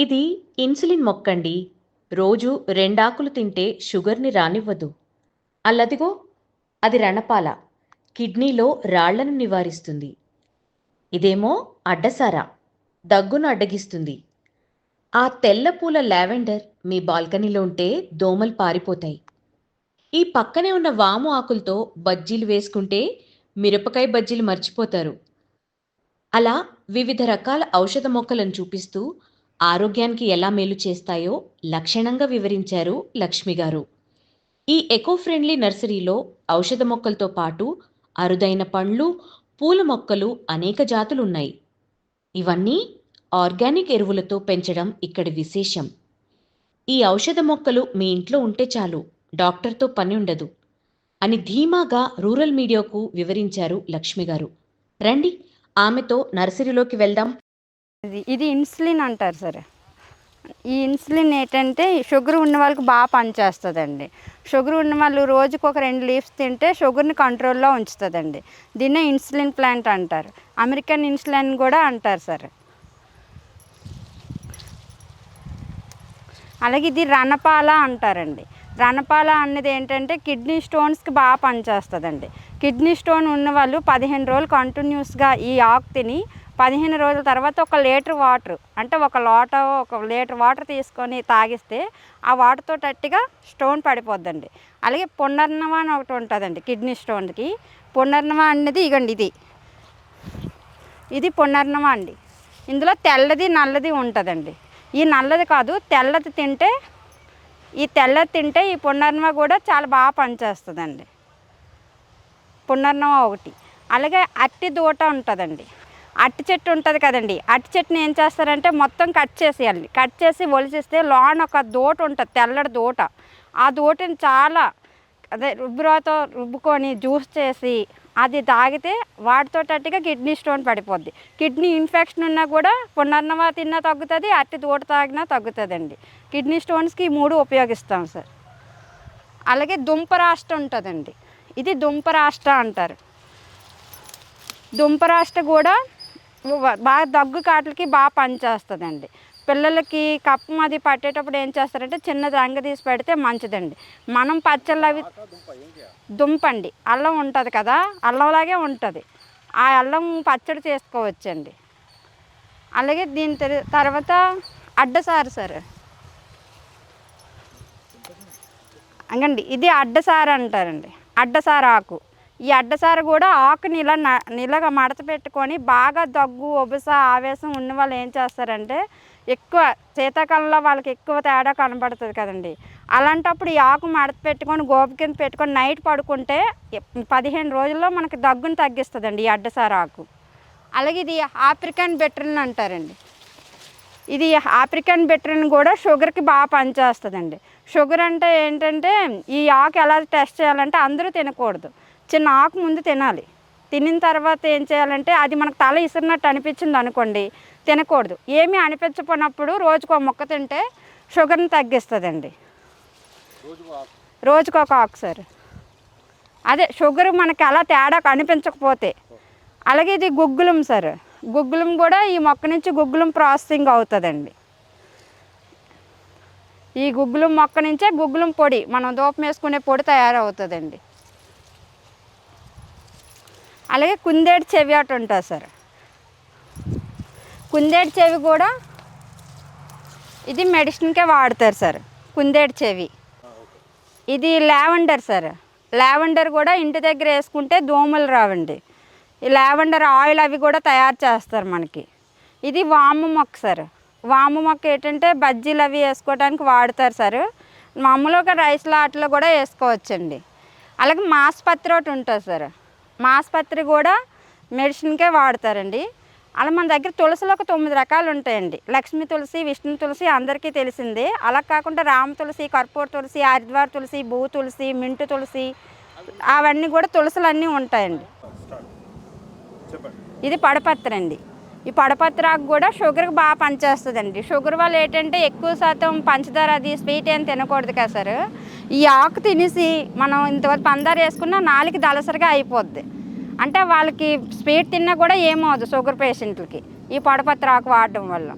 ఇది ఇన్సులిన్ మొక్కండి. రోజు రెండాకులు తింటే షుగర్ని రానివ్వదు. అల్లదిగో అది రణపాల. కిడ్నీలో రాళ్ళను నివారిస్తుంది. ఇదేమో అడ్డసార. దగ్గును అడ్డగిస్తుంది. ఆ తెల్ల పూల లావెండర్ మీ బాల్కనీలో ఉంటే దోమలు పారిపోతాయి. ఈ పక్కనే ఉన్న వాము ఆకులతో బజ్జీలు వేసుకుంటే మిరపకాయ బజ్జీలు మర్చిపోతారు. అలా వివిధ రకాల ఔషధ మొక్కలను చూపిస్తూ ఆరోగ్యానికి ఎలా మేలు చేస్తాయో లక్షణంగా వివరించారు లక్ష్మి గారు. ఈ ఎకో ఫ్రెండ్లీ నర్సరీలో ఔషధ మొక్కలతో పాటు అరుదైన పండ్లు పూల మొక్కలు అనేక జాతులు ఉన్నాయి ఇవన్నీ ఆర్గానిక్ ఎరువులతో పెంచడం ఇక్కడి విశేషం. ఈ ఔషధ మొక్కలు మీ ఇంట్లో ఉంటే చాలు డాక్టర్తో పని ఉండదు అని ధీమాగా రూరల్ మీడియాకు వివరించారు లక్ష్మి గారు. రండి ఆమెతో నర్సరీలోకి వెళ్దాం. ఇది ఇది ఇన్సులిన్ అంటారు సార్. ఈ ఇన్సులిన్ ఏంటంటే షుగర్ ఉన్న వాళ్ళకి బాగా పనిచేస్తుందండి. షుగర్ ఉన్న వాళ్ళు రోజుకు ఒక రెండు లీవ్స్ తింటే షుగర్ని కంట్రోల్లో ఉంచుతుందండి. దీన్నే ఇన్సులిన్ ప్లాంట్ అంటారు. అమెరికన్ ఇన్సులిన్ కూడా అంటారు సార్. అలాగే ఇది రణపాల అంటారండి. రణపాల అన్నది ఏంటంటే కిడ్నీ స్టోన్స్కి బాగా పనిచేస్తుందండి. కిడ్నీ స్టోన్ ఉన్న వాళ్ళు పదిహేను రోజులు కంటిన్యూస్గా ఈ ఆకు తిని పదిహేను రోజుల తర్వాత ఒక లీటర్ వాటర్ అంటే ఒక లోట ఒక లీటర్ వాటర్ తీసుకొని తాగిస్తే ఆ వాటర్తో టట్టిగా స్టోన్ పడిపోద్దండి. అలాగే పునర్నవ అని ఒకటి ఉంటుందండి కిడ్నీ స్టోన్కి. పునర్నవ అనేది ఇగండి ఇది. ఇది పునర్నవ అండి. ఇందులో తెల్లది నల్లది ఉంటుందండి. ఈ నల్లది కాదు తెల్లది తింటే ఈ తెల్ల తింటే ఈ పునర్నవ కూడా చాలా బాగా పనిచేస్తుందండి. పునర్నవ ఒకటి. అలాగే అట్టి దూట ఉంటుందండి. అట్టి చెట్టు ఉంటుంది కదండి. అట్టి చెట్టుని ఏం చేస్తారంటే మొత్తం కట్ చేసేయాలి. కట్ చేసి ఒలిచిస్తే లోన ఒక దూట ఉంటుంది తెల్లటి దూట. ఆ దూటని చాలా అదే రుబ్బురాతో రుబ్బుకొని జ్యూస్ చేసి అది తాగితే వాటితోటట్టుగా కిడ్నీ స్టోన్ పడిపోద్ది. కిడ్నీ ఇన్ఫెక్షన్ ఉన్నా కూడా పునర్నవ తిన్నా తగ్గుతుంది అట్టి దూట తాగినా తగ్గుతుందండి. కిడ్నీ స్టోన్స్కి ఈ మూడు ఉపయోగిస్తాం సార్. అలాగే దుంపరాష్ట్ర ఉంటుందండి. ఇది దుంపరాష్ట్ర అంటారు. దుంపరాష్ట్ర కూడా బాగా దగ్గు కాటలకి బాగా పనిచేస్తుందండి. పిల్లలకి కప్పు అది పట్టేటప్పుడు ఏం చేస్తారంటే చిన్నది రంగు తీసి పెడితే మంచిదండి. మనం పచ్చళ్ళు అవి దుంపండి. అల్లం ఉంటుంది కదా అల్లంలాగే ఉంటుంది. ఆ అల్లం పచ్చడి చేసుకోవచ్చండి. అలాగే దీని తర్వాత అడ్డసారు సార్. అంగండి ఇది అడ్డసార అంటారండి. అడ్డసార ఆకు. ఈ అడ్డసార కూడా ఆకుని ఇలా న- మడత పెట్టుకొని బాగా దగ్గు ఒబస ఆవేశం ఉన్న వాళ్ళు ఏం చేస్తారంటే ఎక్కువ శీతాకాలంలో వాళ్ళకి ఎక్కువ తేడా కనబడుతుంది కదండి. అలాంటప్పుడు ఈ ఆకు మడత పెట్టుకొని గోపు కింద పెట్టుకొని నైట్ పడుకుంటే పదిహేను రోజుల్లో మనకి దగ్గుని తగ్గిస్తుందండి ఈ అడ్డసార ఆకు. అలాగే ఇది ఆఫ్రికన్ బెట్రిన్ అంటారండి. ఇది ఆఫ్రికన్ బెట్రిన్ కూడా షుగర్కి బాగా పనిచేస్తుందండి. షుగర్ అంటే ఏంటంటే ఈ ఆకు ఎలా టెస్ట్ చేయాలంటే అందరూ తినకూడదు. చిన్న ఆకు ముందు తినాలి. తినిన తర్వాత ఏం చేయాలంటే అది మనకు తల ఇసిరినట్టు అనిపించింది అనుకోండి తినకూడదు. ఏమీ అనిపించకపోయినప్పుడు రోజుకో మొక్క తింటే షుగర్ని తగ్గిస్తుందండి. రోజుకు ఒక ఆకు సార్. అదే షుగర్ మనకి అలా తేడా కనిపించకపోతే. అలాగే ఇది గుగ్గులం సార్. గుగ్గులం కూడా ఈ మొక్క నుంచి గుగ్గులం ప్రాసెసింగ్ అవుతుందండి. ఈ గుగ్గులం మొక్క నుంచే గుగ్గులం పొడి మనం దూపం వేసుకునే పొడి తయారవుతుందండి. అలాగే కుందేడు చెవి అటు ఉంటుంది సార్. కుందేటి చెవి కూడా ఇది మెడిసిన్కే వాడతారు సార్ కుందేటి చెవి. ఇది లావెండర్ సార్ లావెండర్ కూడా ఇంటి దగ్గర వేసుకుంటే దోమలు రావండి. ఈ లావెండర్ ఆయిల్ అవి కూడా తయారు చేస్తారు మనకి. ఇది వాము మొక్క సార్ వాము మొక్క ఏంటంటే బజ్జీలు అవి వేసుకోవడానికి వాడతారు సార్. మామూలుగా రైస్ లాట్లో కూడా వేసుకోవచ్చండి. అలాగే మాస్పత్రి ఒకటి ఉంటుంది సార్ మాస్పత్రి కూడా మెడిసిన్కే వాడతారండి. అలా మన దగ్గర తులసిలో ఒక తొమ్మిది రకాలు ఉంటాయండి లక్ష్మీ తులసి విష్ణు తులసి అందరికీ తెలిసిందే. అలా కాకుండా రామ తులసి కర్పూర తులసి హరిద్వార తులసి భూ తులసి మింటు తులసి అవన్నీ కూడా తులసులు అన్నీ ఉంటాయండి. ఇది పడపత్ర అండి. ఈ పడపత్ర ఆకు కూడా షుగర్కి బాగా పనిచేస్తుందండి. షుగర్ వల్ల ఏంటంటే ఎక్కువ శాతం పంచదార అది స్వీట్ ఏం తినకూడదు కదా సార్. ఈ ఆకు తినేసి మనం ఇంతవరకు పందార వేసుకున్న నాలుగు దలసరిగా అయిపోద్ది. అంటే వాళ్ళకి స్వీట్ తిన్నా కూడా ఏమవుదు షుగర్ పేషెంట్లకి ఈ పడపత్ర ఆకు వాడడం వల్ల.